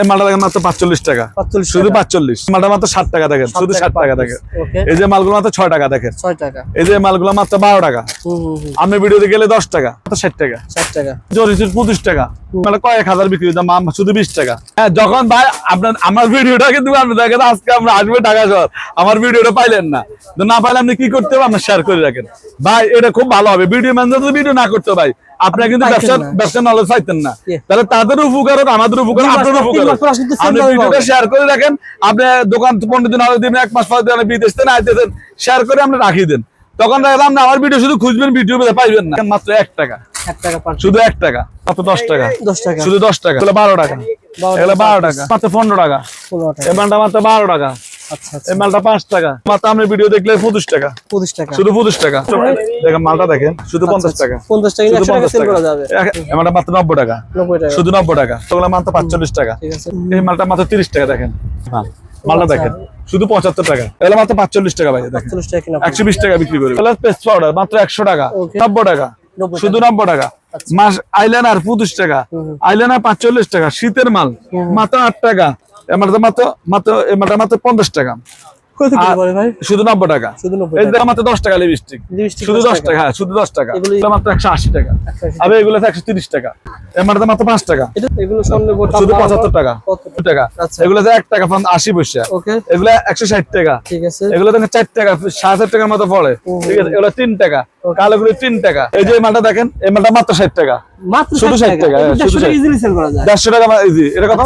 এই মালটা দেখেন মাত্র পাঁচচল্লিশ টাকা। শুধু টাকা। পাঁচচল্লিশ। মালটা মাত্র ষাট টাকা দেখেন শুধু ষাট টাকা দেখেন। এই যে মালগুলো মাত্র ছয় টাকা দেখেন। টাকা। এই যে মালগুলো মাত্র বারো টাকা। ভিডিওতে গেলে দশ টাকা মাত্র ষাট টাকা। ষাট টাকা। জরিসুর পঁচিশ টাকা। মানে কয়েক হাজার বিক্রি দাম শুধু বিশ টাকা। হ্যাঁ যখন ভাই আপনার আমার ভিডিওটা কিন্তু আপনি দেখেন আজকে আমরা আসবে টাকা শহর। আমার ভিডিওটা পাইলেন না। না পাইলে আপনি কি করতে হবে? আপনার শেয়ার করে রাখেন। ভাই এটা খুব ভালো হবে। ভিডিও ম্যান যদি ভিডিও না করতে ভাই আপনার কিন্তু ব্যবসা। ব্যবসা নলেজ পাইতেন না। তাহলে তাদের উপকার হোক আমাদের উপকার আপনার উপকার আপনি ভিডিওটা শেয়ার করে রাখেন আপনি দোকান পনেরো দিন আগে দিবেন এক মাস পর দিন বিদেশ থেকে আইতেছেন শেয়ার করে আপনি রাখিয়ে দেন। তখন দেখলাম না আমার ভিডিও শুধু খুঁজবেন ভিডিও পাইবেন না। মাত্র এক টাকা। শুধু এক টাকা মাত্র দশ টাকা। দশ টাকা। শুধু দশ টাকা। বারো টাকা। বারো টাকা মাত্র পনেরো টাকা। মালটা মাত্র বারো টাকা। এই মালটা পাঁচ টাকা। মাত্র ভিডিও দেখলে পঁচিশ টাকা। পঁচিশ টাকা। শুধু পঁচিশ টাকা। দেখেন মালটা দেখেন শুধু পঞ্চাশ টাকা। পঞ্চাশ টাকা শুধু পঞ্চাশ টাকা। করা যাবে। এক- এই মালটা মাত্র নব্বই টাকা। শুধু নব্বই টাকা। ওগুলো মাত্র পাঁচচল্লিশ টাকা। এই মালটা মাত্র তিরিশ টাকা দেখেন। মালটা আচ্ছা। দেখেন। শুধু পঁচাত্তর টাকা। এগুলো মাত্র পাঁচচল্লিশ টাকা ভাই একশো বিশ টাকা বিক্রি করি। পেস্ট পাউডার মাত্র একশো টাকা। নব্বই টাকা। শুধু নব্বই টাকা। মাস আইলাইনার পঁচিশ টাকা। আইলাইনার পাঁচচল্লিশ টাকা। শীতের মাল। মাত্র আট টাকা। এমারটা মাত্র মাত্র এমারটা মাত্র পঞ্চাশ টাকা। আর- শুধু নব্বই টাকা। মাত্র দশ টাকা লিপস্টিক লিপস্টিক শুধু দশ টাকা। হ্যাঁ শুধু দশ টাকা। এগুলো মাত্র একশো আশি টাকা। 180 আবার এগুলো একশো তিরিশ টাকা। মাত্র পাঁচ টাকা। এগুলো শুধু পঁচাত্তর টাকা। টাকা। আচ্ছা। এগুলো এক টাকা আশি পয়সা। ওকে। এগুলো একশো ষাট টাকা। ঠিক আছে। এগুলো চার টাকা সাড়ে চার টাকার মতো পড়ে। ঠিক আছে এগুলো তিন টাকা। কালোগুলো তিন টাকা। এই যে এই মালটা দেখেন এই মালটা মাত্র ষাট টাকা। মাত্র শুধু 60 60 টাকা, হ্যাঁ, শুধু শুধু 60 ইজিলি সেল করা যায়। দেড়শো টাকা ইজি এটা কত?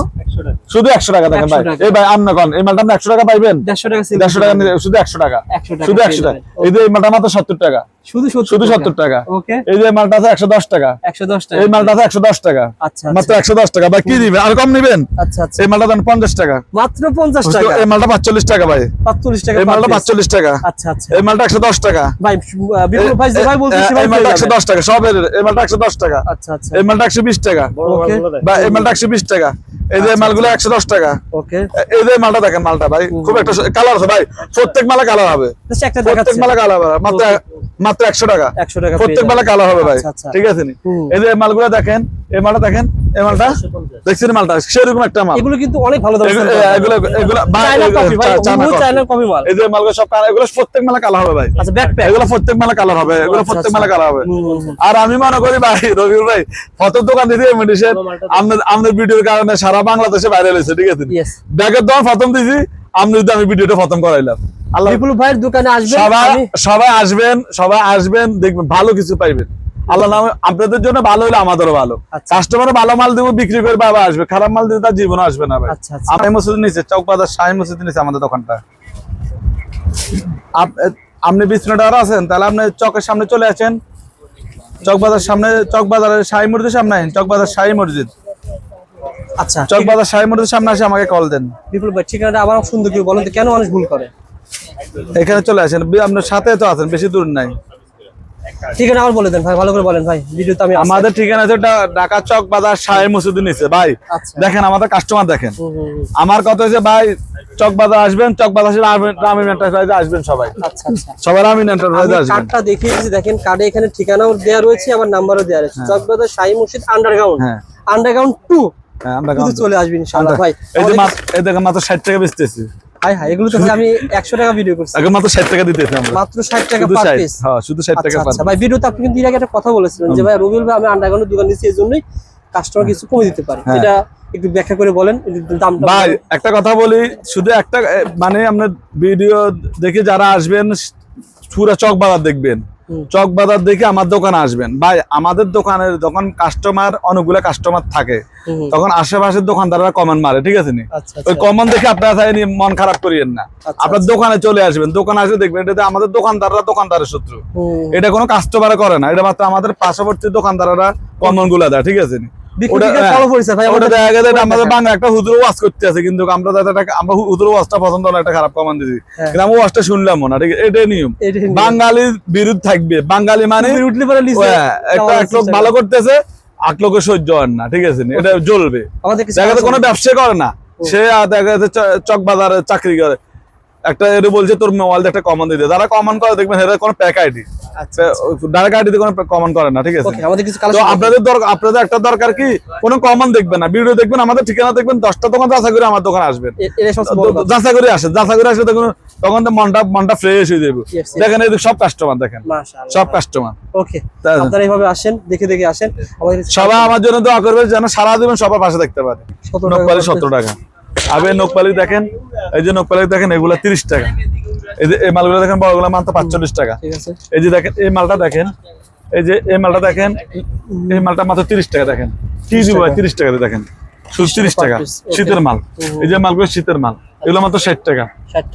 শুধু একশো টাকা দেখেন ভাই। এই ভাই আপনার কন? এই মালটা আপনি একশো টাকা পাইবেন? 150 টাকা দেড়শো টাকা শুধু একশো টাকা। শুধু একশো টাকা। এই যে এই মালটা মাত্র সত্তর টাকা। শুধু শুধু সত্তর টাকা। ওকে এই যে মালটা আছে একশো দশ টাকা। 110 টাকা। এই মালটা আছে একশো দশ টাকা। আচ্ছা মাত্র একশো দশ টাকা। ভাই কি দিবেন? আর কম নিবেন? আচ্ছা আচ্ছা। এই মালটা দেন পঞ্চাশ টাকা। মাত্র 50 টাকা। এই মালটা পাঁচচল্লিশ টাকা ভাই। 45 টাকা এই মালটা পাঁচচল্লিশ টাকা। আচ্ছা আচ্ছা। এই মালটা একশো দশ টাকা। ভাই বিপুল ভাই ভাই বলতে এই- মালটা একশো দশ টাকা সবের এই মালটা একশো দশ টাকা। আচ্ছা আচ্ছা। এই মালটা একশো বিশ টাকা। ওকে এই মালটা একশো বিশ টাকা। এই যে মালগুলো একশো দশ টাকা। ওকে এই যে মালটা দেখেন মালটা ভাই। খুব একটা কালার আছে ভাই। প্রত্যেক মালা কালার হবে। প্রত্যেক মালা কালার হবে। মাত্র মাত্র একশো টাকা। 100 টাকা প্রত্যেক মালা। কালার হবে ভাই। আচ্ছা, আচ্ছা। ঠিক আছে এই যে মালগুলো দেখেন এই মালটা দেখেন এই মালটা দেখছেন মালটা? সেরকম একটা মাল। এগুলো কিন্তু অনেক ভালো এগুলো। এগুলো মাল। এই যে মালগুলো সব এগুলো প্রত্যেক মালা কালার হবে ভাই। আচ্ছা ব্যাকপ্যাক এগুলো প্রত্যেক মেলা কালার হবে এগুলো প্রত্যেক। মেলা কালার হবে। আর আমি মনে করি ভাই রবিউল ভাই ফটোর দোকান দিতে মেডিসিন আমাদের আমাদের ভিডিওর কারণে সারা বাংলাদেশে ভাইরাল হয়েছে ঠিক আছে ব্যাগের দোকান প্রথম দিছি আমি যদি আমি ভিডিওটা প্রথম করাইলাম। আল্লাহ বিপুল ভাইয়ের দোকানে আসবেন সবাই সবাই আসবেন সবাই আসবেন দেখবেন ভালো কিছু পাইবেন। আল্লাহ নামে আপনাদের জন্য ভালো হলে আমাদেরও ভালো। আচ্ছা। কাস্টমার ভালো মাল দেবো বিক্রি করে বাবা আসবে। খারাপ মাল দিলে তার জীবনে আসবে না ভাই। আচ্ছা, আচ্ছা। আমি মসজিদ নিচে চৌক বাজার শাহী মসজিদ নিচে আমাদের দোকানটা। আপনি বিষ্ণুটার আছেন তাহলে আপনি চকের সামনে চলে আসেন। চক বাজার সামনে চক বাজারের শাহী মসজিদের সামনে আইন চক বাজার শাহী মসজিদ। আচ্ছা চক বাজার শাহী মসজিদের সামনে আসে আমাকে কল দেন। বিপুল ভাই ঠিকানাটা আবার সুন্দর করে বলেন তো কেন মানুষ ভুল করে? এখানে চলে আসেন আপনার সাথে তো আছেন বেশি দূর নাই। ঠিকানা বলে দেন ভাই ভালো করে বলেন ভাই ভিডিওতে আমি আমাদের ঠিকানা আছে ঢাকা চক বাজার নিচে ভাই। আচ্ছা। দেখেন আমাদের কাস্টমার দেখেন। আমার কথা হচ্ছে ভাই চক বাজার আসবেন চক বাজার রামিন- এন্টারপ্রাইজে আসবেন সবাই। সবাই রামিন এন্টারপ্রাইজে আমি আসবেন। কার্ডটা দেখিয়ে দিচ্ছি দেখেন কার্ডে এখানে ঠিকানাও দেওয়া রয়েছে আবার নাম্বারও দেওয়া রয়েছে। চকবাজার শাহী মসজিদ আন্ডারগ্রাউন্ড হ্যাঁ। আন্ডারগ্রাউন্ড টু হ্যাঁ, আমরা চলে আসবেন ইনশাআল্লাহ ভাই। এই যে মাত্র- এই দেখেন মাত্র ষাট টাকা বেচতেছি। হাই হাই এগুলো তো আমি একশো টাকা ভিডিও করছি। আগে মাত্র ষাট টাকা দিতেছি আমরা। মাত্র ষাট টাকা শুধু পার পিস হ্যাঁ শুধু টাকা আচ্ছা পার আচ্ছা ভাই ভিডিওতে আপনি কিন্তু এর আগে একটা কথা বলেছিলেন যে ভাই রবিউল ভাই আমি দোকান এই জন্যই কাস্টমার কিছু কমে দিতে পারে। হ্যাঁ। এটা একটু ব্যাখ্যা করে বলেন দামটা ভাই একটা কথা বলি শুধু একটা মানে আমরা ভিডিও দেখে যারা আসবেন পুরো চক বাজার দেখবেন। চক বাজার দেখে আমার দোকানে আসবেন। ভাই আমাদের দোকানের যখন কাস্টমার অনেকগুলো কাস্টমার থাকে। তখন আশেপাশের দোকানদাররা কমন মারে ঠিক আছে নি? আচ্ছা ওই আচ্ছা। কমন দেখে আপনারা মন খারাপ করিয়েন না। আচ্ছা, আপনার দোকানে চলে আসবেন দোকানে আসলে দেখবেন এটা আমাদের দোকানদাররা দোকানদারের শত্রু। এটা কোনো কাস্টমার করে না এটা মাত্র আমাদের পার্শ্ববর্তী দোকানদাররা কমনগুলা দেয় ঠিক আছে নি? হ্যাঁ, বাংলা একটা হুজুর ওয়াজ করতে আছে কিন্তু আমরা আমরা হুজুর ওয়াজটা পছন্দ না একটা খারাপ কমান দিছি। হ্যাঁ। কিন্তু আমি ওয়াজটা শুনলাম না ঠিক আছে? এটাই নিয়ম। বাঙালির বিরুদ্ধ থাকবে। বাঙালি মানে একটা এক লোক ভালো করতেছে আট লোকের সহ্য হয় না ঠিক আছে এটা জ্বলবে। দেখা কোনো? ব্যবসা করে না। সে আর দেখা যাচ্ছে চক বাজারে চাকরি করে। একটা এর বলছে তোর মোবাইল একটা কমন দিতে যারা কমন করে দেখবেন এরা কোনো প্যাক আইডি ডাইরেক্ট আইডিতে কোনো কমন করে না ঠিক আছে? তো আপনাদের দরকার আপনাদের একটা দরকার কি? কোনো কমন দেখবেন না। ভিডিও দেখবেন আমাদের ঠিকানা দেখবেন দশটা দোকান যাচাই করে আমার দোকান আসবেন। যাচাই করে আসে যাচাই করে আসে তখন তখন তো মনটা মনটা ফ্রেশ হয়ে যাবে. দেখেন এই সব কাস্টমার দেখেন। সব কাস্টমার ওকে আপনারা এইভাবে আসেন দেখে দেখে আসেন। সবাই আমার জন্য দোয়া করবে যেন সারা জীবন সবার পাশে দেখতে পারে। 17 টাকা নকপালি করে। সতেরো টাকা। আবে নকপালি দেখেন এই যে নকপালি দেখেন এগুলা তিরিশ টাকা। এই যে এই মালগুলো দেখেন বড়গুলো মাত্র পাঁচচল্লিশ টাকা। এই যে দেখেন এই মালটা দেখেন এই যে এই মালটা দেখেন এই মালটা মাত্র তিরিশ টাকা দেখেন। কি দিব তিরিশ টাকা দেখেন। শুধু তিরিশ টাকা piece, শীতের মাল। এই যে মালগুলো শীতের মাল এগুলো মাত্র ষাট টাকা।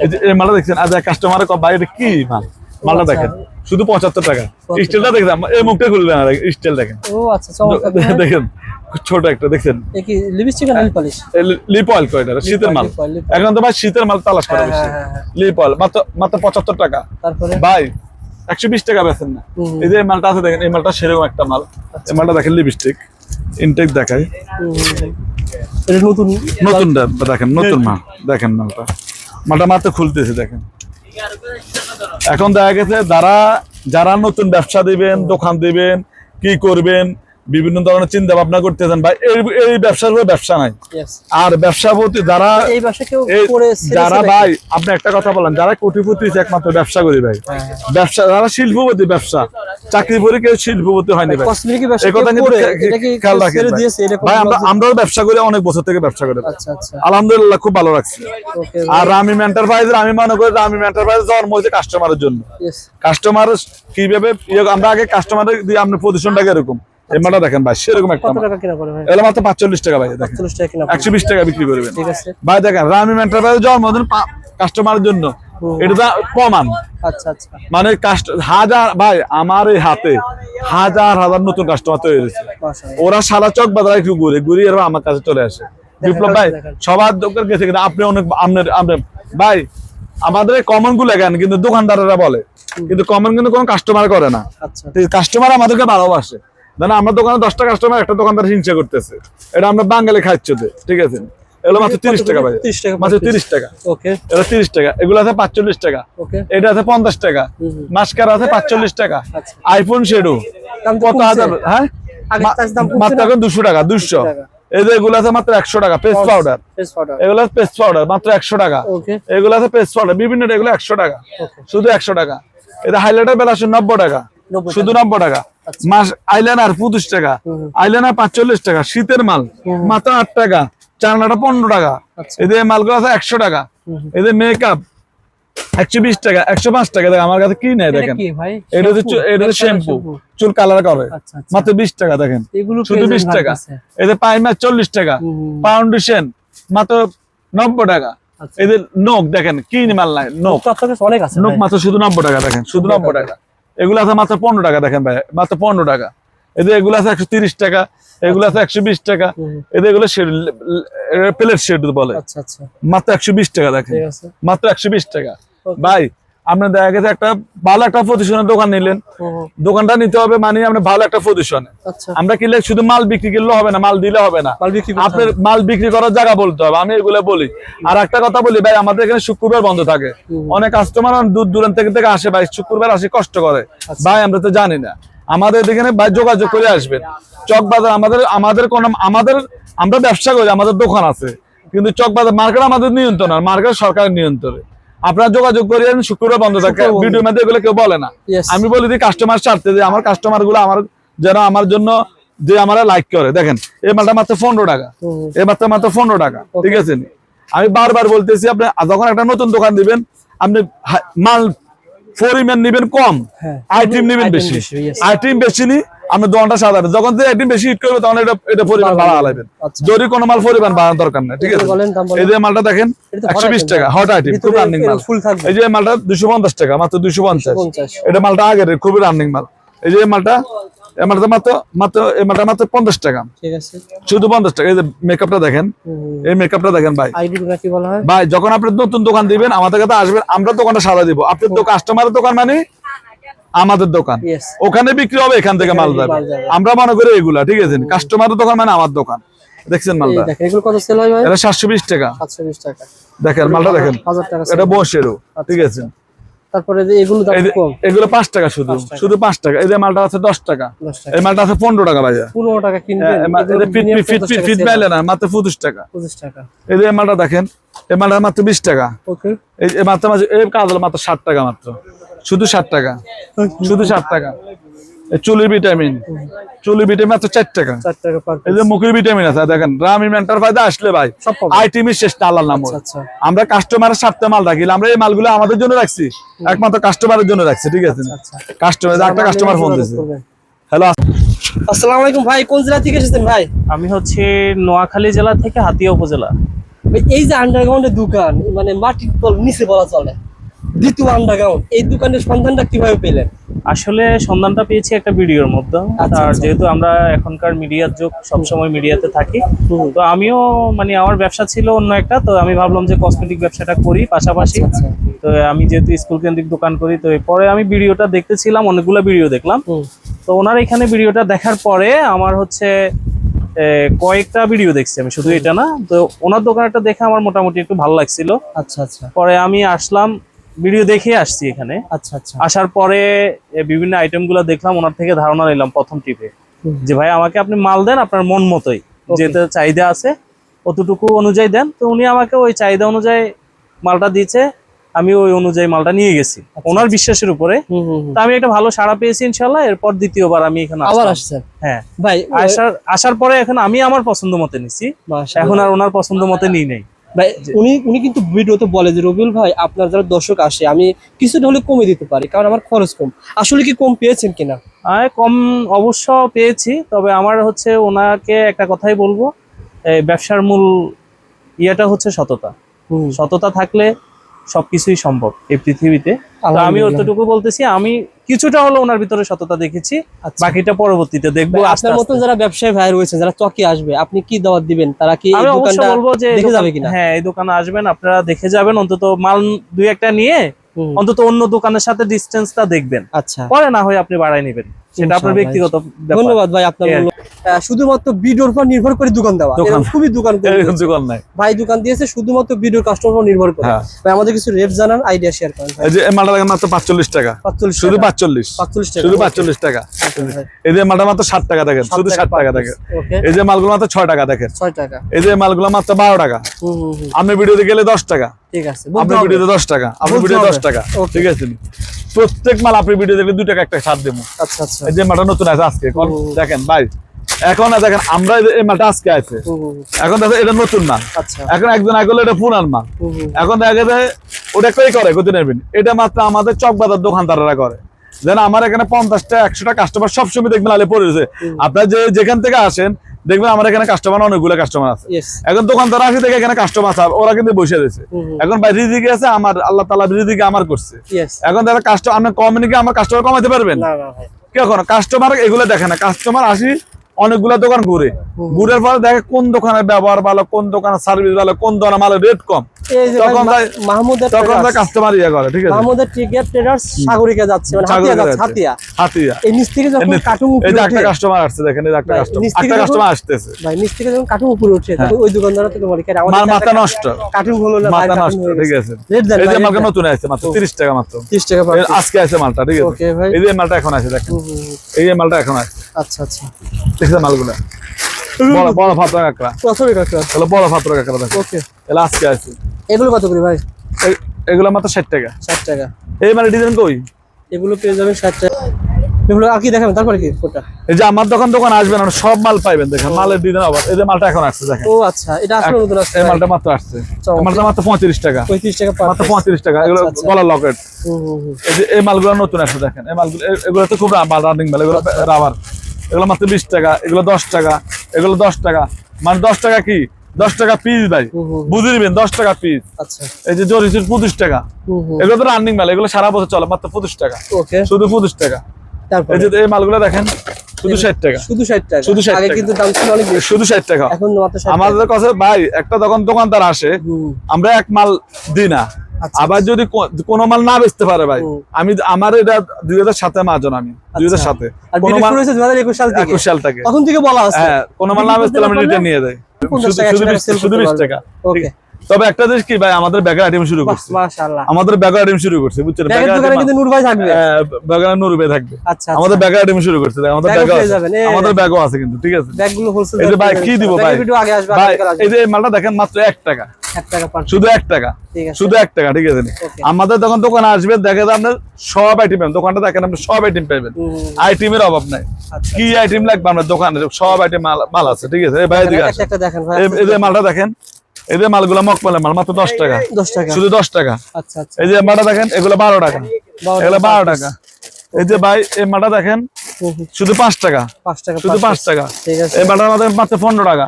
এই যে এই মালটা দেখছেন আজ কাস্টমার বাইরে কি মাল? মালটা আচ্ছা। দেখেন শুধু পঁচাত্তর টাকা। স্টিলটা দেখছেন এই মুখটা খুলবে না স্টিল দেখেন। আচ্ছা দেখেন ছোট একটা দেখছেন? কি লিপস্টিক আর পলিশ লিপ অয়েল কয়টা শীতের মাল। এখন তো ভাই শীতের মাল তালাশ করে হ্যাঁ, বেশি। হ্যাঁ, হ্যাঁ, হ্যাঁ। লিপ অয়েল মাত্র মাত্র পঁচাত্তর টাকা। তারপরে? ভাই একশো বিশ টাকা বেছেন না। এই যে মালটা আছে দেখেন এই মালটা সেরকম একটা মাল। এই মালটা দেখেন লিপস্টিক ইনটেক এটা নতুন? নতুন দেখেন নতুন মাল। দেখেন মালটা। মালটা মাত্র খুলতেছে দেখেন। এখন দেখা গেছে যারা যারা নতুন ব্যবসা দিবেন দোকান দিবেন কি করবেন বিভিন্ন ধরনের চিন্তা ভাবনা করতেছেন ভাই এই এই ব্যবসার উপরে ব্যবসা নাই। আর ব্যবসা প্রতি যারা এই বাসা কেউ করে যারা ভাই আপনি একটা কথা বলেন যারা কোটিপতি একমাত্র ব্যবসা করি ভাই। হ্যাঁ, ব্যবসা যারা শিল্পপতি ব্যবসা চাকরি করে কেউ শিল্পপতি হয়নি ভাই। এই কথা খেয়াল রাখেন আমরা আমরাও ব্যবসা করে অনেক বছর থেকে ব্যবসা করে আচ্ছা আচ্ছা। আলহামদুলিল্লাহ খুব ভালো রাখছি আর রামিম এন্টারপ্রাইজের আমি মনে করি রামিম এন্টারপ্রাইজ জন্ম হয়েছে কাস্টমারের জন্য। কাস্টমার কীভাবে ইয়ে- আমরা আগে কাস্টমার দিয়ে আপনি পজিশনটাকে এরকম এই মালটা দেখেন ভাই সেরকম একটা কত টাকা কিনা পড়ে ভাই? এগুলো মাত্র পাঁচচল্লিশ টাকা ভাই দেখেন। 40 টাকা কিনা পড়ে। একশো বিশ টাকা বিক্রি করবেন। ঠিক আছে। ভাই দেখেন রামিম এন্টারপ্রাইজ জন্মদিন কাস্টমারের জন্য। এটা প্রমাণ। আচ্ছা আচ্ছা। মানে কাস্ট হাজার ভাই আমার এই হাতে হাজার হাজার নতুন কাস্টমার তৈরি হয়েছে। ওরা সারা চক বাজারে একটু ঘুরে ঘুরে এরা আমার কাছে চলে আসে। বিপ্লব ভাই সবার দোকান গেছে কিন্তু আপনি অনেক আপনার আপনার ভাই আমাদের কমনগুলো কেন? কিন্তু দোকানদারেরা বলে। কিন্তু কমন কিন্তু কোনো কাস্টমার করে না। আচ্ছা। কাস্টমার আমাদেরকে ভালোবাসে। জানা আমার দোকানে দশটা কাস্টমার একটা দোকানদার হিংসা করতেছে। এটা আমরা বাঙালি খাচ্ছি ঠিক আছে? এগুলো মাত্র তিরিশ টাকা ভাই। 30 টাকা মাত্র তিরিশ টাকা। ওকে এটা তিরিশ টাকা। এগুলো আছে পাঁচচল্লিশ টাকা। ওকে এটা আছে পঞ্চাশ টাকা। মাস্কার আছে পাঁচচল্লিশ টাকা। আচ্ছা। আইফোন শেডো কত হাজার? হ্যাঁ? মাত্র এখন দুশো টাকা দুশো। এই এগুলো আছে মাত্র একশো টাকা পেস্ট পাউডার এগুলো পেস্ট পাউডার মাত্র একশো টাকা। এগুলো আছে পেস্ট পাউডার বিভিন্ন এগুলো একশো টাকা। শুধু একশো টাকা। এটা হাইলাইটার বেলা নব্বই টাকা। শুধু নব্বই টাকা। মাস আইলাইনার পঁচিশ টাকা। আইলাইনার পাঁচচল্লিশ টাকা শীতের মাল মাথা আট টাকা চারনাটা পনেরো টাকা। আচ্ছা। এদের মালগুলো আছে একশো টাকা। এদের মেকআপ একশো বিশ টাকা একশো পাঁচ টাকা দেখেন আমার কাছে কি নেই দেখেন। এটা হচ্ছে এটা হচ্ছে শ্যাম্পু চুল কালার করে। আচ্ছা আচ্ছা। মাত্র বিশ টাকা দেখেন। শুধু বিশ টাকা। এদের পাইমার চল্লিশ টাকা। ফাউন্ডেশন মাত্র নব্বই টাকা। আচ্ছা। এদের নোক দেখেন কি মাল নাই অনেক আছে নোক মাত্র শুধু নব্বই টাকা দেখেন শুধু নব্বই টাকা। এগুলো আছে মাত্র পনেরো টাকা দেখেন ভাই মাত্র পনেরো টাকা। এদের এগুলো আছে একশো তিরিশ টাকা এগুলো আছে একশো বিশ টাকা। এদের এগুলো প্লেট শেড বলে। আচ্ছা আচ্ছা। মাত্র একশো বিশ টাকা দেখেন। মাত্র একশো বিশ টাকা। ভাই আপনার দেখা গেছে একটা ভালো একটা প্রতিষ্ঠানের দোকান নিলেন। দোকানটা নিতে হবে মানে আপনি ভালো একটা প্রতিষ্ঠানে আচ্ছা। আমরা কিনলে শুধু মাল বিক্রি করলে হবে না মাল দিলে হবে না। আপনার মাল বিক্রি করার জায়গা বলতে হবে আমি এগুলো বলি। আর একটা কথা বলি ভাই আমাদের এখানে শুক্রবার বন্ধ থাকে। অনেক কাস্টমার দূর দূরান্ত থেকে থেকে আসে ভাই শুক্রবার আসে কষ্ট করে। আচ্ছা। ভাই আমরা তো জানি না। আমাদের এখানে ভাই যোগাযোগ করে আসবেন। চক বাজার আমাদের আমাদের কোন আমাদের আমরা ব্যবসা করি আমাদের দোকান আছে। কিন্তু চক বাজার মার্কেট আমাদের নিয়ন্ত্রণ আর মার্কেট সরকারের নিয়ন্ত্রণে। আপনারা যোগাযোগ করেন শুক্রবার বন্ধ থাকে। ভিডিও মধ্যে এগুলো কেউ বলে না। আমি বলি দিই কাস্টমার স্বার্থে যে আমার কাস্টমারগুলো আমার যেন আমার জন্য যে আমার লাইক করে। দেখেন এই মালটা মাত্র পনেরো টাকা। এই মাত্র মাত্র পনেরো টাকা। ঠিক আছে? আমি বারবার বলতেছি আপনি যখন একটা নতুন দোকান দিবেন আপনি মাল পরিমাণ নিবেন কম। হ্যাঁ। আইটেম নিবেন বেশি. আইটেম বেশি নি আপনি দোকানটা সাজাবেন। যখন আইটেম বেশি হিট করবে তখন এটা এটা পরিমাণ। বাড়া লাগবেন আচ্ছা। যদি কোনো মাল পরিমাণ বাড়ানোর দরকার নেই ঠিক আছে। এই যে মালটা দেখেন একশো বিশ টাকা হট আইটেম খুব রানিং মাল। এই যে মালটা দুশো পঞ্চাশ টাকা মাত্র দুশো পঞ্চাশ। এটা মালটা আগের খুবই রানিং মাল। এই যে মালটা এই মালটা মাত্র মাত্র এই মালটা মাত্র পঞ্চাশ টাকা। ঠিক আছে। শুধু পঞ্চাশ টাকা। এই যে মেকআপটা দেখেন হুম। এই মেকআপটা দেখেন ভাই। আইডি কি বলা ভাই যখন আপনি নতুন দোকান দিবেন আমাদের কাছে আসবেন আমরা দোকানটা সাজা দিব। আপনার কাস্টমারের দোকান মানে আমাদের দোকান। ওখানে বিক্রি হবে এখান থেকে মাল যাবে। আমরা মনে করি এগুলা ঠিক আছে? কাস্টমারের দোকান মানে আমার দোকান। দেখছেন মালটা? এগুলো কত সেল হয় ভাই? এটা সাতশো বিশ টাকা। টাকা। দেখেন মালটা দেখেন। টাকা এটা বসেরও ঠিক আছে? তারপরে যে এগুলো দাম কম? এগুলো পাঁচ টাকা শুধু শুধু টাকা। এই যে মালটা আছে টাকা। এই মালটা আছে পনেরো টাকা বাজে পনেরো টাকা কিনবেন। এগুলো fit fit fit fit sell না মাত্র পঁচিশ টাকা। পঁচিশ টাকা। এই যে মালটা দেখেন এই মালটা মাত্র বিশ টাকা। ওকে এই মাত্র মাত্র এই কাজল মাত্র ষাট টাকা মাত্র। শুধু ষাট টাকা। শুধু ষাট টাকা। চুলির ভিটামিন। চুলির ভিটামিন মাত্র চার টাকা। এই যে মুখের ভিটামিন আছে দেখেন রামি মেন্টার ফায়দা আসলে ভাই। আইটিমি শেষ আল্লাহর নাম আচ্ছা আচ্ছা। আমরা কাস্টমারের স্বার্থে মাল রাখি আমরা এই মালগুলো আমাদের জন্য রাখছি। একমাত্র কাস্টমারের জন্য রাখছি ঠিক আছে? আচ্ছা কাস্টমার একটা কাস্টমার ফোন দিয়েছে হ্যালো আসসালামু আলাইকুম ভাই কোন জেলা থেকে এসেছেন ভাই? আমি হচ্ছে নোয়াখালী জেলা থেকে হাতিয়া উপজেলা। এই যে আন্ডারগ্রাউন্ডের দোকান মানে মাটির তল নিচে বলা চলে। দ্বিতীয় আন্ডারগ্রাউন্ড এই দোকানের সন্ধানটা কীভাবে পেলেন? আসলে সন্ধানটা পেয়েছি একটা ভিডিওর মধ্যে। আচ্ছা, আর আচ্ছা। যেহেতু আমরা এখনকার মিডিয়ার যুগ সবসময় মিডিয়াতে থাকি তো আমিও মানে আমার ব্যবসা ছিল অন্য একটা তো আমি ভাবলাম যে কসমেটিক ব্যবসাটা করি পাশাপাশি। আচ্ছা তো আমি যেহেতু স্কুল কেন্দ্রিক দোকান করি তো পরে আমি ভিডিওটা দেখতেছিলাম অনেকগুলো ভিডিও দেখলাম। তো ওনার এখানে ভিডিওটা দেখার পরে আমার হচ্ছে কয়েকটা ভিডিও দেখছি আমি শুধু এটা না। তো ওনার দোকানটা দেখে আমার মোটামুটি একটু ভালো লাগছিল। আচ্ছা আচ্ছা। পরে আমি আসলাম ভিডিও দেখে আসছি এখানে। আচ্ছা আচ্ছা। আসার পরে বিভিন্ন আইটেমগুলো দেখলাম ওনার থেকে ধারণা নিলাম প্রথম টিপে যে ভাই আমাকে আপনি মাল দেন আপনার মন মতোই. যেটা চাহিদা আছে অতটুকু অনুযায়ী দেন। তো উনি আমাকে ওই চাহিদা অনুযায়ী মালটা দিয়েছে আমি ওই অনুযায়ী মালটা নিয়ে গেছি। ওনার বিশ্বাসের উপরে। তো আমি একটা ভালো সাড়া পেয়েছি ইনশাল্লাহ এরপর দ্বিতীয়বার আমি এখানে আবার। আসছেন? হ্যাঁ। ভাই আসার আসার পরে এখন আমি আমার পছন্দ মতো নিছি। এখন আর ওনার পছন্দ মতো নিই নেই। ভাই উনি উনি কিন্তু ভিডিওতে বলে যে রবিউল ভাই আপনার যারা দর্শক আসে আমি কিছুটা হলে কমে দিতে পারি কারণ আমার খরচ কম। আসলে কি কম পেয়েছেন কিনা? কম অবশ্য পেয়েছি তবে আমার হচ্ছে ওনাকে একটা কথাই বলব এই ব্যবসার মূল ইয়েটা হচ্ছে সততা। সততা থাকলে সবকিছুই সম্ভব এই পৃথিবীতে। আমি। অতটুকু বলতেছি আমি কিছুটা হলো ওনার ভিতরে সততা দেখেছি আচ্ছা। বাকিটা পরবর্তীতে দেখব আপনার মতো যারা ব্যবসায়ী ভাই রয়েছে যারা চকে আসবে আপনি কি দাওয়াত দিবেন? তারা কি এই আমি অবশ্য বলব যে দেখে যাবে কিনা? হ্যাঁ এই দোকানে আসবেন আপনারা দেখে যাবেন অন্তত মাল দুই একটা নিয়ে অন্তত অন্য দোকানের সাথে ডিস্টেন্সটা দেখবেন। আচ্ছা। পরে না হয় আপনি বাড়াই নেবেন। সেটা আপনার ব্যক্তিগত ধন্যবাদ ভাই আপনার আহ, শুধুমাত্র ভিডিওর উপর নির্ভর করে দোকান দেওয়া। খুবই দোকান। দোকান নাই। ভাই দোকান দিয়েছে শুধুমাত্র ভিডিওর কাস্টমার উপর নির্ভর করে। হ্যাঁ। ভাই আমাদের কিছু রেট জানান আইডিয়া শেয়ার করেন এই যে মালটা দেখেন মাত্র পাঁচচল্লিশ টাকা। 45 শুধু টাকা। পাঁচচল্লিশ। 45 টাকা। শুধু পাঁচচল্লিশ টাকা। এই যে মালটা মাত্র ষাট টাকা দেখেন। শুধু ষাট টাকা দেখেন। এই যে মালগুলো মাত্র ছয় টাকা দেখেন। 6 টাকা। এই যে মালগুলো মাত্র বারো টাকা। আপনি ভিডিওতে গেলে দশ টাকা। ঠিক আছে। বলতে ভিডিওতে দশ টাকা। আপনি বলতে ভিডিও হবে। দশ টাকা। Okay. ঠিক আছে। প্রত্যেক মাল আপনি ভিডিও দেখলে দুই টাকা একটা ছাড় দেবো। আচ্ছা আচ্ছা। এই যে মালটা নতুন আছে আজকে দেখেন ভাই এখন দেখেন আমরা এই মালটা আজকে আছে। এখন দেখেন এটা নতুন মাল আচ্ছা। এখন একজন আগে এটা পুরান মাল। এখন দেখা যায় ওটা কই করে কত নেবেন? এটা মাত্র আমাদের চক বাজার দোকানদাররা করে। যেন আমার এখানে পঞ্চাশটা একশোটা কাস্টমার সবসময় দেখবেন আলে পড়েছে আপনার যে যেখান থেকে আসেন দেখবেন আমার এখানে কাস্টমার অনেকগুলো কাস্টমার আছে। এখন দোকানদার আসে থেকে এখানে কাস্টমার আছে ওরা কিন্তু বসে হুম, এখন ভাই রিদিকে আছে আমার আল্লাহ তালা রিদিকে আমার করছে। এখন তারা কাস্টমার আপনি কমিউনিকে আমার কাস্টমার কমাতে পারবেন? ভাই। কাস্টমার এগুলো দেখে না কাস্টমার আসি অনেকগুলা দোকান ঘুরে। ঘুরের পরে দেখে কোন দোকানের ব্যবহার ভালো কোন দোকানের সার্ভিস ভালো কোন দোকানের মালের রেট কম। তখন মাহমুদের তখন কাস্টমার ইয়ে করে ঠিক আছে? মাহমুদের টিকেট ট্রেডার্স সাগরিকা যাচ্ছে মানে হাতিয়া যাচ্ছে যাচ্ছে। হাতিয়া। হাতিয়া। এই নিচ যখন এই- এই যে একটা কাস্টমার আসছে দেখেন এই একটা কাস্টমার নিচ একটা কাস্টমার আসতেছে। ভাই নিচ যখন কার্টুন উপরে উঠে ওই দোকানদাররা তো তোমার এখানে মাল মাথা নষ্ট। কার্টুন হলো না মাথা নষ্ট ঠিক আছে। রেট দেন এই যে মালটা নতুন মাত্র 30 টাকা মাত্র। 30 টাকা আজকে আছে মালটা ঠিক আছে? এই যে মালটা এখন আছে দেখেন। এই যে মালটা এখন আছে আচ্ছা আচ্ছা। দেখছেন মালগুলো বড় বড় ফাতরা কাঁকড়া। প্রথমে কাকা তাহলে বড় ফাতরা কাঁকড়া দেখো। ওকে আজকে আছে। এগুলো কত করে ভাই? এগুলো মাত্র 60 টাকা। 60 টাকা। এই মানে ডিজাইন কই? এগুলো পেয়ে যাবেন 60 টাকা। এগুলো আর কি দেখাবেন? তারপরে কি এই যে আমার দোকান দোকান আসবেন আর সব মাল পাইবেন দেখেন। মালের ডিজাইন আবার। এই যে মালটা এখন আসছে দেখেন। ও আচ্ছা। এটা আসলে নতুন আসছে এই মালটা মাত্র আসছে। মালটা মাত্র 35 টাকা। 35 টাকা মাত্র 35 টাকা। এগুলো আচ্ছা, আচ্ছা। গলার লকেট এই যে এই মালগুলো নতুন আসছে দেখেন। এই মালগুলো এগুলো তো খুব রানিং মাল এগুলো রাবার এগুলো মাত্র 20 টাকা এগুলো 10 টাকা এগুলো 10 টাকা। মানে 10 টাকা কি? 10 টাকা পিস ভাই। বুঝে নিবেন 10 টাকা পিস আচ্ছা। এই যে জরিসির 25 টাকা। হুম হুম। এগুলো তো রানিং মাল এগুলো সারা বছর চলে মাত্র 25 টাকা। শুধু 25 টাকা। এই যে এই মালগুলো দেখেন শুধু 60 টাকা। শুধু 60 টাকা। শুধু 60 আগে টাকা। কিন্তু দাম ছিল অনেক শুধু 60 টাকা। এখন আমাদের কাছে ভাই একটা যখন দোকানদার আসে আমরা এক মাল দিই না। আবার যদি কো- কোনো মাল না বেচতে পারে ভাই আমি আমার এটা দুই হাজার সাতে মাজন আমি দুই হাজার সাথে আর কোনো ভিডিও মাল শুরু হয়েছে 2021 সাল থেকে? একুশ সাল থেকে। তখন থেকে বলা আছে হ্যাঁ কোনো মাল না বেচতে আমি রিটার্ন নিয়ে দেয় শুধু বিশ- টাকা ওকে তবে একটা জিনিস কি ভাই আমাদের ব্যাগের আইটেম শুরু করছে। মাশাআল্লাহ। আমাদের ব্যাগের আইটেম শুরু করছে বুঝছেন? দোকানে নূর ভাই থাকবে। ব্যাগের নুরবে থাকবে। আচ্ছা আমাদের ব্যাগের আইটেম শুরু করছে আমাদের ব্যাগও এই আমাদের ব্যাগও আছে কিন্তু ঠিক আছে? ব্যাগগুলো হোলসেল এই যে ভাই কি দিব ভাই? ভিডিও আগে আসবে ভাই আগামীকাল এই যে মালটা দেখেন মাত্র এক টাকা। শুধু এক টাকা ঠিক আছে। শুধু এক টাকা ঠিক আছে. আমাদের তখন দোকানে আসবে দেখে আপনার সব আইটেম পাবেন। দোকানটা দেখেন আপনি সব আইটেম পাবেন। আইটেমের অভাব নাই। আচ্ছা কি আইটেম লাগবে আপনার দোকানে? সব আইটেম মাল আছে ঠিক আছে? এই ভাই দেখেন এই যে মালটা দেখেন। এই যে মালগুলো মকমলের মাল মাত্র দশ টাকা। দশ টাকা। শুধু দশ টাকা। আচ্ছা আচ্ছা। এই যে মাটা দেখেন এগুলো বারো টাকা। এগুলো বারো টাকা। এই যে ভাই এই মাটা দেখেন শুধু পাঁচ টাকা। পাঁচ টাকা শুধু পাঁচ টাকা। এই মালটার মাত্র মাত্র পনেরো টাকা।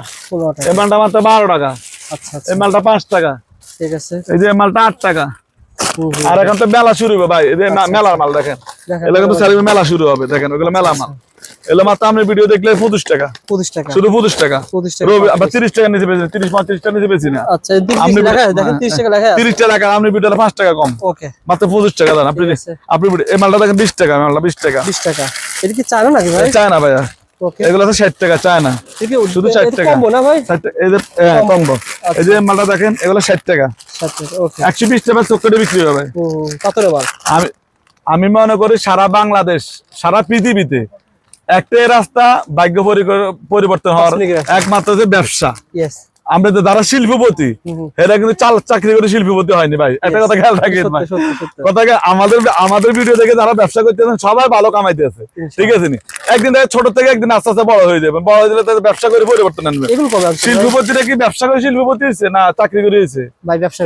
এই মালটা মাত্র বারো টাকা। আচ্ছা। এই মালটা পাঁচ টাকা। ঠিক আছে। এই যে মালটা আট টাকা। আর এখন তো মেলা শুরু হবে ভাই এই যে মেলার মাল দেখেন। দেখেন এগুলো কিন্তু স্যার মেলা শুরু হবে দেখেন ওগুলো মেলা মাল। এগুলো মাত্র আপনি ভিডিও দেখলে পঁচিশ টাকা। পঁচিশ টাকা। শুধু পঁচিশ টাকা। তিরিশ টাকা নিচে পেয়েছি তিরিশ পঁয়ত্রিশ টাকা নিচে পেয়েছি না। আচ্ছা তিরিশ টাকা তিরিশ টাকা আপনি ভিডিওটা পাঁচ টাকা কম। মাত্র পঁচিশ টাকা দেন আপনি আপনি এই মালটা দেখেন বিশ টাকা মালটা বিশ টাকা। বিশ টাকা। এটা কি চায়না নাকি ভাই? চায় না ভাইয়া। এগুলো তো ষাট টাকা চায় না। শুধু এটা- 60 এটা টাকা। কম্বো না ভাই? ষাট টাকা- এই যে কম্বো এই যে মালটা দেখেন এগুলো ষাট টাকা। একশো বিশ টাকা চোখে বিক্রি হবে। আমি আমি মনে করি সারা বাংলাদেশ সারা পৃথিবীতে একটাই রাস্তা ভাগ্য পরিবর্তন হওয়ার। একমাত্র যে ব্যবসা। আমরা তো যারা শিল্পপতি। এরা কিন্তু চাল চাকরি করে শিল্পপতি হয়নি ভাই। একটা কথা খেয়াল রাখেন ভাই। কথা আমাদের আমাদের ভিডিও দেখে যারা ব্যবসা করতেছেন সবাই ভালো কামাইতেছে ঠিক আছে নি? একদিন থেকে ছোট থেকে একদিন আস্তে আস্তে বড় হয়ে যাবেন। বড় হয়ে গেলে তাদের ব্যবসা করে পরিবর্তন আনবে? শিল্পপতিরা কি ব্যবসা করে শিল্পপতি হয়েছে না চাকরি করে হয়েছে?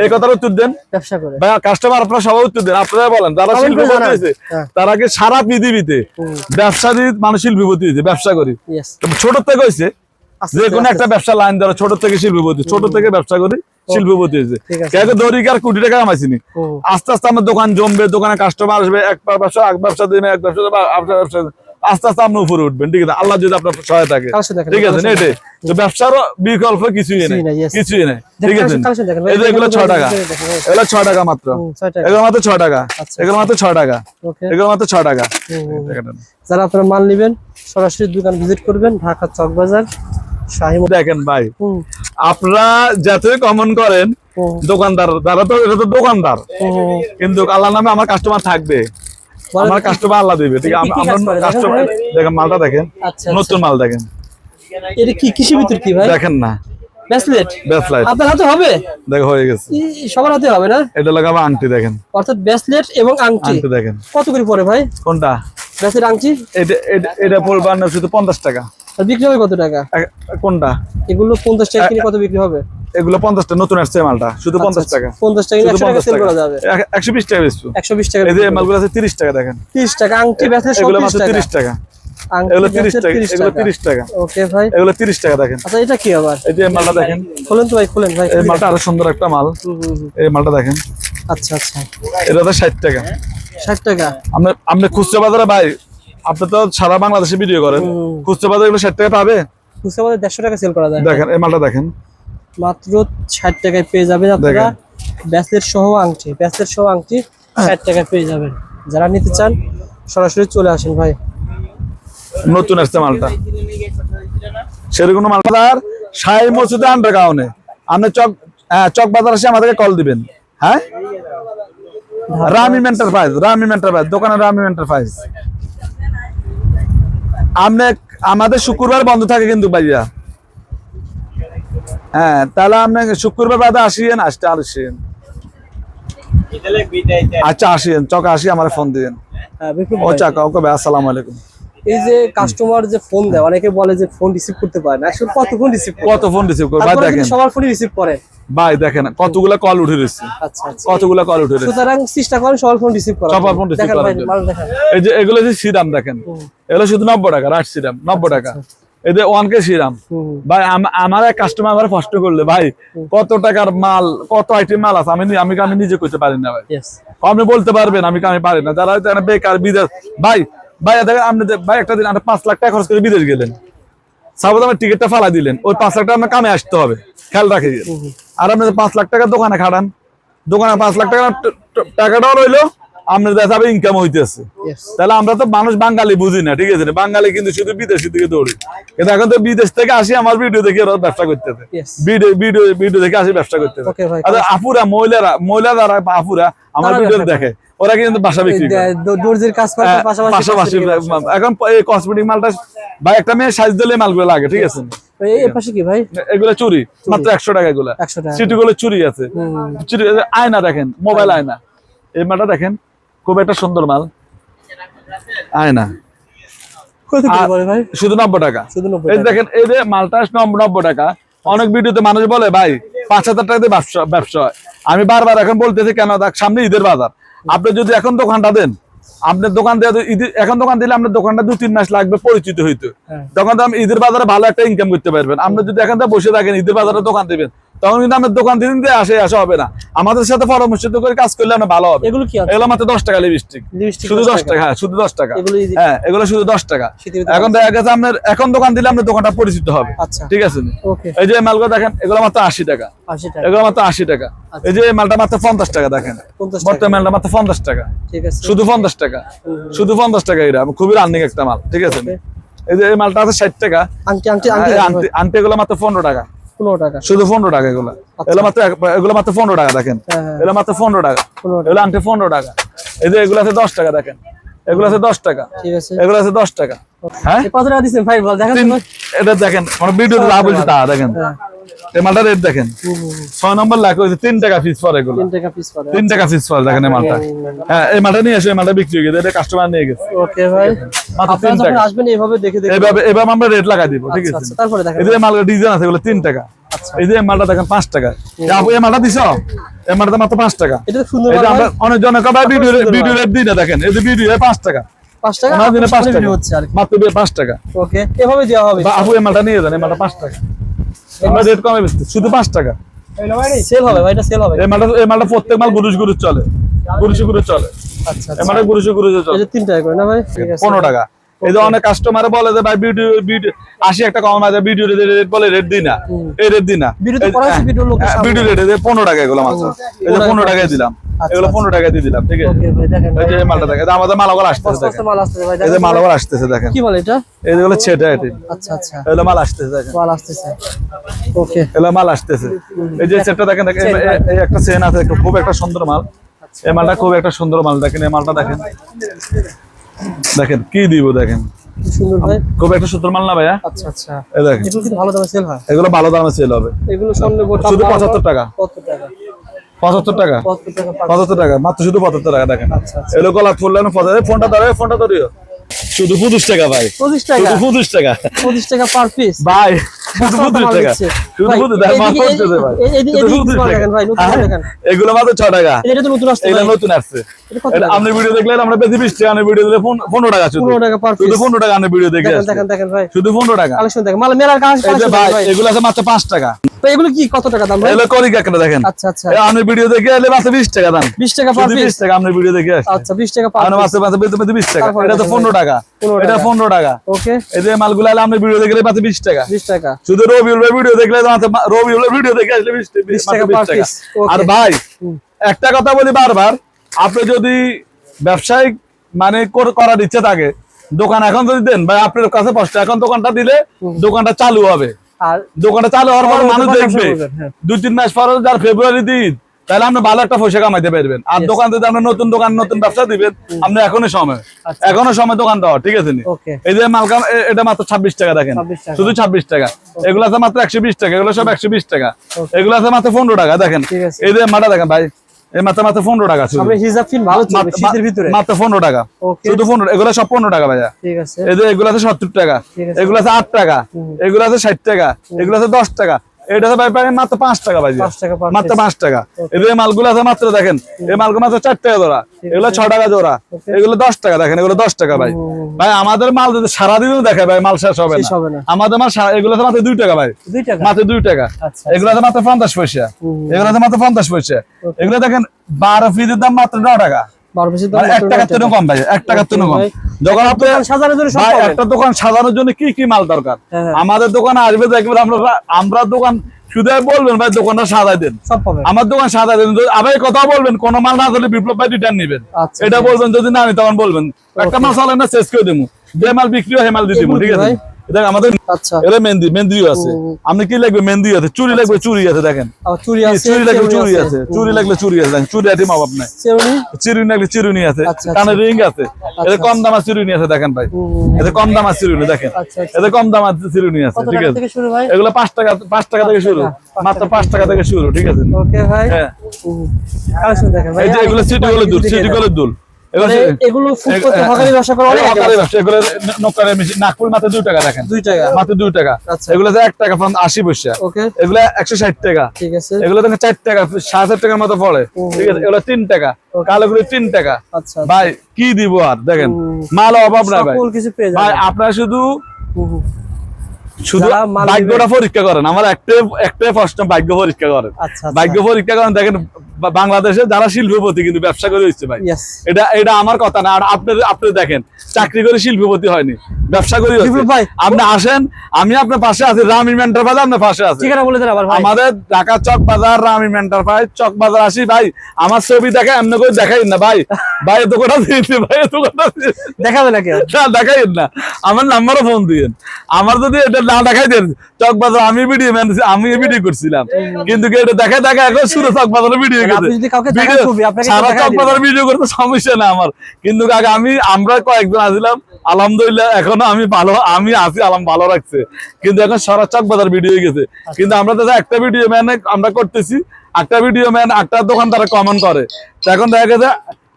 এই কথার উত্তর দেন। ব্যবসা করে। ভাই কাস্টমার আপনারা সবাই উত্তর দেন। আপনারা বলেন যারা শিল্পপতি হয়েছে হ্যাঁ। তারা কি সারা পৃথিবীতে। ব্যবসা দিয়ে মানুষ শিল্পপতি হয়েছে ব্যবসা করি? ছোট থেকে হয়েছে যে কোনো একটা ব্যবসা লাইন ধরো ছোট থেকে শিল্পপতি ছোট থেকে ব্যবসা করি শিল্পপতি হয়েছে। আর কোটি টাকা কামাইছিনি। আস্তে আস্তে আমার দোকান জমবে দোকানে কাস্টমার আসবে এক ব্যবসা এক ব্যবসা এক ব্যবসা আপনার ব্যবসা আস্তে আস্তে আপনি উপরে উঠবেন ঠিক আছে? আল্লাহ যদি আপনার সহায় থাকে। ঠিক আছে এটাই তো ব্যবসারও বিকল্প কিছুই নেই কিছুই নাই, ঠিক আছে? এগুলো ছয় টাকা। এগুলো ছয় টাকা মাত্র। এগুলো মাত্র ছয় টাকা। আচ্ছা। এগুলো মাত্র ছয় টাকা। ওকে। এগুলো মাত্র ছয় টাকা। যারা আপনারা মাল নেবেন সরাসরি দোকান ভিজিট করবেন ঢাকা চকবাজার। শাহী মো- দেখেন ভাই আপনারা যতই কমন করেন দোকানদার তারা তো এটা তো দোকানদার। কিন্তু আল্লাহ নামে আমার কাস্টমার থাকবে। আমার কাস্টমার আল্লাহ দিবে। ঠিক আছে? দেখেন কাস্টমার দেখেন মালটা দেখেন। আচ্ছা নতুন মাল দেখেন। এটা কি কৃষি ভিতর কি ভাই? দেখেন না। ব্রেসলেট আপনার হাতে হবে? দেখো হয়ে গেছে। সবার হাতে হবে না? এটা লাগাবো আংটি দেখেন। অর্থাৎ ব্রেসলেট এবং আংটি। আংটি দেখেন। কত করে পড়ে ভাই? কোনটা? ব্রেসলেট আংটি? এটা পড়বে শুধু টাকা। বিক্রি হবে কত টাকা? কোনটা? এগুলো পঞ্চাশ টাকা কিনে কত বিক্রি হবে? এগুলো পঞ্চাশ টাকা নতুন আসছে মালটা। শুধু পঞ্চাশ টাকা। পঞ্চাশ টাকা সেল করা যাবে। এক- একশো বিশ টাকা বেচবো। একশো বিশ টাকা এই যে মালগুলো আছে তিরিশ টাকা দেখেন। তিরিশ টাকা আংটি সব এগুলো মাত্র টাকা তিরিশ টাকা। এগুলো তিরিশ টাকা এগুলো তিরিশ টাকা। ওকে ভাই। এগুলো তিরিশ টাকা দেখেন। আচ্ছা এটা কি আবার? এই যে মালটা দেখেন। খোলেন তো ভাই খোলেন ভাই। এই মালটা আরও সুন্দর একটা মাল। এই মালটা দেখেন। আচ্ছা আচ্ছা। এটা তো ষাট টাকা। ষাট টাকা? আপনি আপনি খুচরা বাজারে ভাই আপনি তো সারা বাংলাদেশে ভিডিও করেন। খুচরা বাজারে এগুলো ষাট টাকা পাবে? বুঝতে পারছি দেড়শো টাকা সেল করা যায়। দেখেন এই মালটা দেখেন। মাত্র ষাট টাকায় পেয়ে যাবেন আপনারা। ব্যাসলেট সহ আংটি ব্যাসলেট সহ আংটি ষাট টাকায় পেয়ে যাবেন। যারা নিতে চান সরাসরি চলে আসেন ভাই। নতুন আসছে মালটা। সেরকম মালটা সাই মসজিদে আন্ডারগ্রাউন্ডে আপনি চক হ্যাঁ চক বাজার এসে আমাদেরকে কল দিবেন। হ্যাঁ? রামিম এন্টারপ্রাইজ রামিম এন্টারপ্রাইজ দোকানে রামিম এন্টারপ্রাইজ আমাদের শুক্রবার বন্ধ থাকে কিন্তু ভাইয়া। হ্যাঁ তাহলে আপনাকে শুক্রবার বাদে আসিয়েন আসতে আসিয়েন। আচ্ছা আসিয়েন চক আসি আমার ফোন দিয়েন। হ্যাঁ, ও চাকা ওকে ভাই আসসালামু আলাইকুম। এই যে কাস্টমার যে ফোন দেয় অনেকে বলে যে ফোন রিসিভ করতে পারে না। আসলে কত ফোন রিসিভ করে? কত ফোন রিসিভ করে? ভাই দেখেন। সবার ফোনই রিসিভ করেন ভাই দেখেন কতগুলা কল উঠে রয়েছে। আচ্ছা আচ্ছা। কতগুলা কল উঠে রয়েছে। সুতরাং চেষ্টা করেন সবার ফোন রিসিভ করা সবার করার জন্য। মাল দেখেন। এই যে এগুলো যে সিরাম দেখেন এগুলো শুধু নব্বই টাকা রাট সিরাম নব্বই টাকা। এই যে ওয়ান কে সিরাম। ভাই আম- আমার এক কাস্টমার আমার কষ্ট করলে ভাই কত টাকার মাল কত আইটেম মাল আছে? আমি আমি আমি নিজে করতে পারি না ভাই. আপনি বলতে পারবেন আমি আমি পারি না। যারা যারা বেকার বিদেশ ভাই ভাই দেখেন আপনি ভাই একটা দিন আপনি পাঁচ লাখ টাকা খরচ করে বিদেশ গেলেন। সাপোজ আমার টিকিটটা ফালা দিলেন ওই পাঁচ লাখ টাকা আপনার কামে আসতে হবে খেয়াল রাখে। আর আপনি পাঁচ লাখ টাকা দোকানে খাটান দোকানে পাঁচ লাখ টাকা টাকাটাও রইল আপনার দেখা যাবে ইনকাম হইতেছে। তাহলে আমরা তো মানুষ বাঙালি বুঝি না ঠিক আছে? বাঙালি কিন্তু শুধু বিদেশি দিকে দৌড়ি। কিন্তু এখন তো বিদেশ থেকে আসি আমার ভিডিও দেখে ওরা ব্যবসা করতেছে. ভিডিও ভিডিও ভিডিও দেখে আসি ব্যবসা করতেছে। আচ্ছা আপুরা মহিলারা মহিলা বা আপুরা আমার ভিডিও দেখে। ওরা কিন্তু বাসা বিক্রি করে। দর্জির কাজ করে হ্যাঁ, পাশাপাশি এখন এই কসমেটিক মালটা ভাই একটা মেয়ে সাইজ দিলে মালগুলো লাগে ঠিক আছে? এই এই পাশে কি ভাই? এগুলো চুরি মাত্র একশো টাকা এগুলা। একশো টাকা। সিটি গুলো চুরি আছে। চুরি আয়না দেখেন মোবাইল আয়না। এই মালটা দেখেন খুব একটা সুন্দর মাল। আয়না। কত করে বলে ভাই? শুধু নব্বই টাকা। শুধু নব্বই এই দেখেন এই যে মালটা নব্বই নব্বই টাকা। অনেক ভিডিওতে মানুষ বলে ভাই পাঁচ হাজার টাকা দিয়ে ব্যবসা ব্যবসা হয়। আমি বারবার এখন বলতেছি কেন দেখ সামনে ঈদের বাজার। আপনি যদি এখন দোকানটা দেন আপনার দোকান দেওয়া এখন দোকান দিলে আপনার দোকানটা দু তিন মাস লাগবে পরিচিত হইতে হ্যাঁ। তখন তো আমি ঈদের বাজারে ভালো একটা ইনকাম করতে পারবেন আপনি যদি এখন থেকে বসে থাকেন ঈদের বাজারে দোকান দিবেন তখন কিন্তু আপনার দোকান দিন দিয়ে আসে আসা হবে না। আমাদের সাথে পরামর্শ করে কাজ করলে আমরা ভালো হবে। এগুলো কি এগুলো মাত্র দশ টাকা লিপস্টিক শুধু দশ টাকা। হ্যাঁ শুধু দশ টাকা। এগুলো হ্যাঁ এগুলো শুধু দশ টাকা। এখন দেখা গেছে আপনার এখন দোকান দিলে আপনার দোকানটা পরিচিত হবে। আচ্ছা। ঠিক আছে? এই যে মালগুলো দেখেন এগুলো মাত্র আশি টাকা। এগুলো মাত্র আশি টাকা। এই যে মালটা মাত্র পঞ্চাশ টাকা দেখেন। বর্তমান মালটা মাত্র পঞ্চাশ টাকা। শুধু পঞ্চাশ টাকা। শুধু পঞ্চাশ টাকা এটা খুবই রানিং একটা মাল। ঠিক আছে? এই যে এই মালটা আছে ষাট টাকা। আন্টি আন্টি এগুলো মাত্র পনেরো টাকা। পনেরো টাকা। শুধু পনেরো টাকা এগুলো। এগুলো মাত্র এগুলো মাত্র পনেরো টাকা দেখেন। হ্যাঁ, হ্যাঁ। এগুলো মাত্র পনেরো টাকা। এগুলো আন্টি পনেরো টাকা। এই যে এগুলো আছে দশ টাকা দেখেন। এগুলো আছে দশ টাকা। ঠিক আছে। এগুলো আছে দশ টাকা। হ্যাঁ? কত টাকা দিচ্ছেন ভাই? বল দেখেন। এটা দেখেন আমার ভিডিও যা বলছি তা দেখেন। হ্যাঁ। মালটা রেট দেখেন। ছয় নম্বর লাখ হয়েছে তিন টাকা পিস পরে এগুলো। তিন টাকা পিস পরে দেখেন এই মালটা। হ্যাঁ এই মালটা নিয়ে এসে মালটা বিক্রি হয়ে গেছে এটা কাস্টমার নিয়ে গেছে। ওকে ভাই। মাত্র আপনারা তিন যখন টাকা। আসবেন এইভাবে দেখে দেখে এইভাবে এভাবে আমরা রেট লাগাই দিব ঠিক আচ্ছা, আছে? আচ্ছা, তারপরে দেখেন। এই যে মালটা ডিজাইন আছে এগুলো তিন টাকা। এই যে মালটা দেখেন পাঁচ টাকা। এই মালটা দিছ? এই মালটা মাত্র পাঁচ টাকা। এটা সুন্দর অনেক জন কবাই ভিডিও ভিডিও রেট দিই না দেখেন। এই যে ভিডিও পাঁচ টাকা। পাঁচ টাকা? ওনার দিনে আপনার টাকা। হচ্ছে আর মাত্র দিয়ে টাকা। ওকে এভাবে দেওয়া হবে। আপু এই মালটা নিয়ে যান এই মালটা পাঁচ টাকা। আমরা রেট কমে বেচতে শুধু পাঁচ টাকা। সেল হবে ভাই সেল হবে। এই মালটা এই মালটা প্রত্যেক মাল গুরুজ গুরুজ চলে গুরুজ গুরুজ চলে। আচ্ছা এই মালটা গুরুজ গুরুজ এই যে তিন টাকা করে না ভাই? ঠিক আছে পনেরো টাকা। এই যে অনেক কাস্টমার বলে যে ভাই ভিডিও একটা কম আছে ভিডিও রেট বলে রেট দিই না। এই রেট দিই না। ভিডিও তো করা হয়েছে, ভিডিও লোকের ভিডিও রেট পনেরো টাকা এগুলো মাত্র। এই যে পনেরো টাকায় দিলাম। এগুলো পনেরো টাকায় দিয়ে দিলাম ঠিক আছে? ওকে এই যে মালটা দেখেন আমাদের মালাগর আসতেছে এই যে আসতেছে দেখেন। কি বলে এটা? এই ছেটা এটি। আচ্ছা আচ্ছা। এগুলো মাল আসতেছে দেখেন। মাল আসতেছে। ওকে। এগুলো মাল আসতেছে। এই যে সেটটা দেখেন দেখেন এই- একটা চেন আছে খুব একটা সুন্দর মাল। এই মালটা খুব একটা সুন্দর মাল দেখেন এই মালটা দেখেন। দেখেন কি দিব দেখেন। সুন্দর ভাই। খুব একটা সুন্দর মাল না ভাইয়া? আচ্ছা আচ্ছা। এই দেখেন। এগুলো ভালো দামে সেল হয়। এগুলো ভালো দামে সেল হবে। এগুলো সামনে শুধু পঁচাত্তর টাকা। টাকা। পঁচাত্তর টাকা। পঁচাত্তর টাকা মাত্র শুধু পঁচাত্তর টাকা দেখেন। এলো আচ্ছা। এগুলো গলা ফুললেন ফোনটা ধরে ফোনটা ধরিও। শুধু পঁচিশ টাকা ভাই। পঁচিশ টাকা? পঁচিশ টাকা। পঁচিশ টাকা পার পিস ভাই হ্যাঁ, দেখেন। এগুলো মাত্র ছ টাকা। নতুন আসছে এটা ভাই। নতুন আসছে। এটা কত এটা টাকা? আপনি ভিডিও দেখলে আমরা বেশি বিশ টাকা ভিডিও দিলে পনেরো টাকা পনেরো টাকা শুধু পনেরো টাকা ভিডিও দেখে দেখেন ভাই। শুধু পনেরো টাকা। এগুলো আছে মাত্র পাঁচ টাকা। তো এগুলো কি? কত টাকা দাম এগুলো করি কেন দেখেন? আচ্ছা আচ্ছা। আপনি ভিডিও দেখে এলে মাত্র বিশ টাকা দাম। বিশ টাকা পার পিস টাকা আপনি ভিডিও দেখে আচ্ছা বিশ টাকা পার আপনি পিস মাত্র মাত্র বেঁচে বেঁচে বিশ টাকা। এটা তো। টাকা। এটা পনেরো টাকা। ওকে এই যে মালগুলো হলে আপনি ভিডিও দেখলে মাত্র বিশ টাকা। বিশ টাকা। শুধু রবিউল ভিডিও দেখলে তো মাত্র ভিডিও দেখে আসলে বিশ বিশ টাকা বিশ per টাকা। piece, okay. আর ভাই একটা কথা বলি বারবার আপনি যদি ব্যবসায়িক মানে করার ইচ্ছে থাকে দোকান এখন যদি দেন ভাই আপনার কাছে কষ্ট এখন দোকানটা দিলে দোকানটা চালু হবে। আর দোকানটা চালু হওয়ার পর মানুষ দেখবে। হ্যাঁ। দুই তিন মাস পর যার ফেব্রুয়ারি দিন তাহলে আপনি ভালো একটা পয়সা কামাইতে পারবেন। আর দোকান যদি আপনি নতুন দোকান নতুন ব্যবসা দিবেন আপনি এখনও সময়। আচ্ছা। এখনও সময় দোকান দেওয়া ঠিক আছে এই যে মালকাম এটা মাত্র ছাব্বিশ টাকা দেখেন। শুধু ছাব্বিশ টাকা। এগুলো আছে মাত্র একশো বিশ টাকা এগুলো সব একশো বিশ টাকা. এগুলো আছে মাত্র পনেরো টাকা দেখেন। এই যে মাটা দেখেন ভাই এই মাত্র মাত্র পনেরো টাকা মাত্র- পনেরো টাকা। শুধু পনেরো এগুলো সব পনেরো টাকা ভাইয়া। আছে। এই যে এগুলো আছে সত্তর টাকা। এগুলো আছে আট টাকা এগুলো আছে ষাট টাকা এগুলো আছে দশ টাকা। এটা ভাই মাত্র পাঁচ টাকা ভাই টাকা মাত্র পাঁচ টাকা। এই যে মালগুলো আছে মাত্র দেখেন এই মালগুলো মাত্র চার টাকা জোড়া এগুলো ছ টাকা জোড়া এগুলো দশ টাকা দেখেন এগুলো দশ টাকা ভাই। ভাই আমাদের মাল যদি সারাদিনও দেখে ভাই মাল শেষ হবে না। আমাদের মাল এগুলো মাত্র দুই টাকা ভাই। মাত্র দুই টাকা। আচ্ছা এগুলো আছে মাত্র পঞ্চাশ পয়সা। এগুলো মাত্র পঞ্চাশ পয়সা। এগুলো দেখেন বারো পিসের দাম মাত্র ন টাকা। হ্যাঁ, হ্যাঁ। আমাদের দোকানে আসবে দেখবেন আমরা দোকান শুধু বলবেন ভাই দোকানটা সাজাই দেন। আমার দোকান সাজাই দেন। আবার কথা বলবেন কোন মাল না হলে বিপ্লব ভাই রিটার্ন নেবেন। আচ্ছা। এটা বলবেন যদি না আমি তখন বলবেন। একটা মাল চালেন না শেষ করে দেবো। যে মাল বিক্রি হয় মাল দিয়ে দেবো ঠিক আছে? দেখ আমাদের আচ্ছা। এটা মেহেন্দি মেহেন্দিও আছে। আপনি কি লাগবে? মেহেন্দি আছে চুরি লাগবে চুরি আছে দেখেন। চুরি আছে চুরি লাগবে চুরি আছে। চুরি লাগলে চুরি আছে দেখেন চুরি আইটেম অভাব নাই চিরুনি লাগলে চিরুনি আছে। আচ্ছা, কানের রিং আছে। এদের কম দামা চিরুনি আছে দেখেন ভাই। এদের কম দামা চিরুনি দেখেন। আচ্ছা আচ্ছা। এদের কম দামা চিরুনি আছে ঠিক আছে। এগুলো পাঁচ টাকা পাঁচ টাকা থেকে শুরু। মাত্র পাঁচ টাকা থেকে শুরু ঠিক আছে। ওকে ভাই। হ্যাঁ। দেখেন এই যে এগুলো সিটি কলের দুল সিটি কলের দুল। এগুলো মানে ব্যবসা করে এগুলো মেশিন, নাগপুর মাত্র টাকা দুই টাকা। মাত্র টাকা। আচ্ছা। এগুলো যে এক টাকা পান আশি পয়সা। ওকে। এগুলো একশো ষাট টাকা। ঠিক আছে। এগুলো টাকার মতো পড়ে। ঠিক আছে এগুলো তিন টাকা। কালো গুলো তিন টাকা। আচ্ছা ভাই কি দিব আর দেখেন? মাল অভাব নাই ভাই। ভাই আপনারা শুধু। শুধু যারা ভাগ্যটা পরীক্ষা করেন। আমার একটাই একটাই প্রশ্ন ভাগ্য পরীক্ষা করেন। আচ্ছা ভাগ্য পরীক্ষা করেন দেখেন বাংলাদেশে যারা শিল্পপতি কিন্তু ব্যবসা করে হচ্ছে ভাই। এটা এটা আমার কথা না। আর আপনি আপনি দেখেন চাকরি করে শিল্পপতি হয়নি ব্যবসা করে ভাই। আপনি আসেন আমি আপনার পাশে আছি রামি মেন্টার বাজার আপনার পাশে আছি। বলে দেন আবার আমাদের ঢাকা চক বাজার রামি মেন্টার ভাই চক বাজার আসি ভাই। আমার ছবি দেখা এমনি করে দেখাই না ভাই। ভাই এত কথা দিয়েছি ভাই এত কথা দেখাবে? না দেখাই না আমার নাম্বারও ফোন দিয়েন। আমার যদি এটা না দেখাই চক বাজার আমি ভিডিও আমি ভিডিও করছিলাম। কিন্তু এটা দেখা দেখা এখন শুরু চক বাজারে ভিডিও আপনি যদি কাউকে দেখান ছবি, আপনাকে তো সারা চক বাজার ভিডিও করতে সমস্যা না আমার। কিন্তু কাকা আমি আমরা কয়েকজন আসলাম। আলহামদুলিল্লাহ এখনও আমি ভালো আমি আছি আলাম ভালো রাখছে। কিন্তু এখন সারা চক বাজার ভিডিও গেছে। কিন্তু আমরা তো একটা ভিডিও ম্যান আমরা করতেছি। একটা ভিডিও ম্যান একটা দোকান তারা কমন করে এখন দেখা গেছে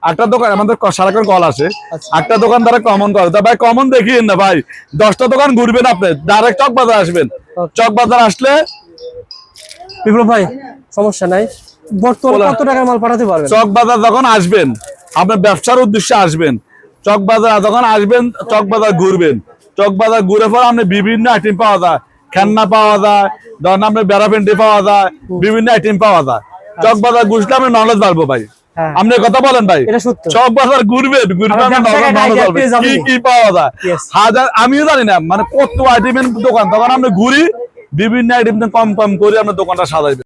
একটা দোকান আমাদের সারাক্ষণ কল আসে আচ্ছা। একটা দোকান তারা কমন করে তা ভাই কমন দেখিয়েন না ভাই। দশটা দোকান ঘুরবেন আপনি। ডাইরেক্ট চক বাজার আসবেন। চক বাজার আসলে বিপ্লব ভাই সমস্যা নাই। বর্তমানে কত টাকার মাল পাঠাতে পারবেন? চক বাজার যখন আসবেন আপনার ব্যবসার উদ্দেশ্যে আসবেন। চক বাজার যখন আসবেন চক বাজার ঘুরবেন। চক বাজার ঘুরে পর আপনি বিভিন্ন আইটেম পাওয়া যায়। খেলনা পাওয়া যায় ধরেন আপনার বেড়াপেন্টি পাওয়া যায় বিভিন্ন আইটেম পাওয়া যায়। চক বাজার ঘুরলে আপনি নলেজ বাড়বো ভাই। আপনি কথা বলেন ভাই সব বাজার ঘুরবেন আমার। কি কি পাওয়া যায়? হাজার আমিও জানি না মানে কত আইটেমের দোকান। তখন আমরা ঘুরি বিভিন্ন আইটেম কম কম করে আপনার দোকানটা সাজাইবেন।